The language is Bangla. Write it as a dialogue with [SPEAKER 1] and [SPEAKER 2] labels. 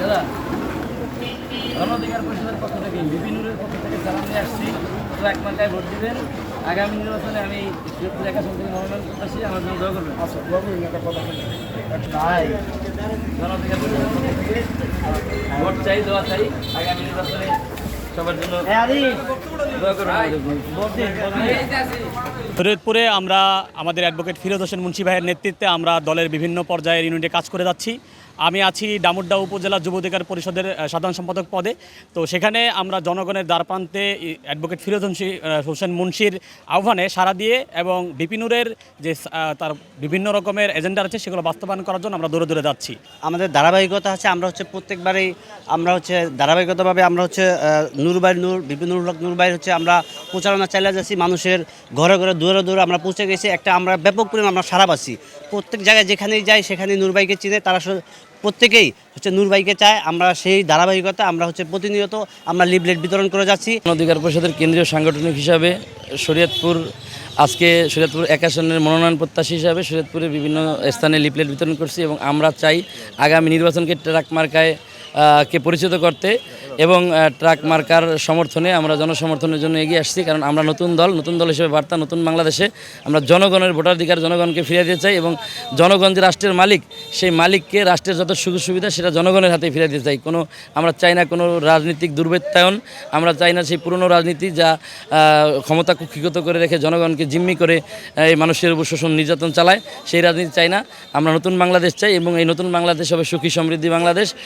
[SPEAKER 1] দাদা গণঅধিকার পরিষদের পক্ষ থেকে বিপিনুরের পক্ষ থেকে সালাম নিয়ে আসছি। তো এক মার্কায় ভোট দিবেন। আগামী নির্বাচনে আমি থেকে মনোনয়ন করতেছি আমার জন্য দোয়া করবেন।
[SPEAKER 2] আচ্ছা বাবু একটা কথা বলি।
[SPEAKER 1] তাই গণঅধিকার পরিষদের পক্ষ থেকে ভোট চাই দোয়া চাই। আগামী নির্বাচনে সবার জন্য দোয়া করবেন। ভোট দিন
[SPEAKER 3] শরীয়তপুরে আমরা আমাদের অ্যাডভোকেট ফিরোজ হোসেন মুন্সি ভাইয়ের নেতৃত্বে আমরা দলের বিভিন্ন পর্যায়ের ইউনিটে কাজ করে যাচ্ছি। আমি আছি ডামুড্ডা উপজেলা যুব অধিকার পরিষদের সাধারণ সম্পাদক পদে। তো সেখানে আমরা জনগণের দ্বারপ্রান্তে অ্যাডভোকেট ফিরোজ হোসেন- মুন্সির আহ্বানে সাড়া দিয়ে এবং বিপিনুরের যে তার বিভিন্ন রকমের এজেন্ডা আছে সেগুলো বাস্তবায়ন করার জন্য আমরা দূরে দূরে যাচ্ছি।
[SPEAKER 4] আমাদের ধারাবাহিকতা আছে আমরা হচ্ছে প্রত্যেকবারেই আমরা হচ্ছে ধারাবাহিকতাভাবে আমরা হচ্ছে নূরবাই নূর হক নূরবাই হচ্ছে আমরা প্রচারণা চালিয়ে যাচ্ছি, মানুষের ঘরে ঘরে দূরে দূরে আমরা পৌঁছে গেছি, একটা আমরা ব্যাপক পরিমাণ আমরা সারা পাচ্ছি। প্রত্যেক জায়গায় যেখানেই যাই সেখানেই নূরবাইকে চিনে, তারা প্রত্যেকেই হচ্ছে নূরবাইকে চায়, আমরা সেই ধারাবাহিকতা আমরা হচ্ছে প্রতিনিয়ত আমরা লিবলেট বিতরণ করে যাচ্ছি।
[SPEAKER 1] অধিকার পরিষদের কেন্দ্রীয় সাংগঠনিক হিসাবে শরীয়তপুর, আজকে শরীয়তপুর এক আসনের মনোনয়ন প্রত্যাশী হিসাবে শরীয়তপুরের বিভিন্ন স্থানে লিপলেট বিতরণ করছি এবং আমরা চাই আগামী নির্বাচনকে ট্রাক মার্কায় কে পরিচিত করতে এবং ট্রাক মার্কার সমর্থনে আমরা জনসমর্থনের জন্য এগিয়ে আসছি, কারণ আমরা নতুন দল নতুন দল হিসেবে বার্তা, নতুন বাংলাদেশে আমরা জনগণের ভোটাধিকার, জনগণকে ফিরিয়ে দিতে চাই এবং জনগণ যে রাষ্ট্রের মালিক, সেই মালিককে রাষ্ট্রের যত সুযোগ সুবিধা, সেটা জনগণের হাতে ফিরিয়ে দিতে চাই। কোনো, আমরা চাই না কোনো রাজনৈতিক দুর্বৃত্তায়ন, আমরা চাই না সেই পুরনো রাজনীতি যা ক্ষমতা কুক্ষিগত করে রেখে জনগণকে জিম্মি করে এই মানুষের উপর শোষণ, নির্যাতন চালায়, সেই রাজনীতি চাই না। আমরা নতুন বাংলাদেশ চাই এবং এই নতুন বাংলাদেশ হবে সুখী সমৃদ্ধি বাংলাদেশ।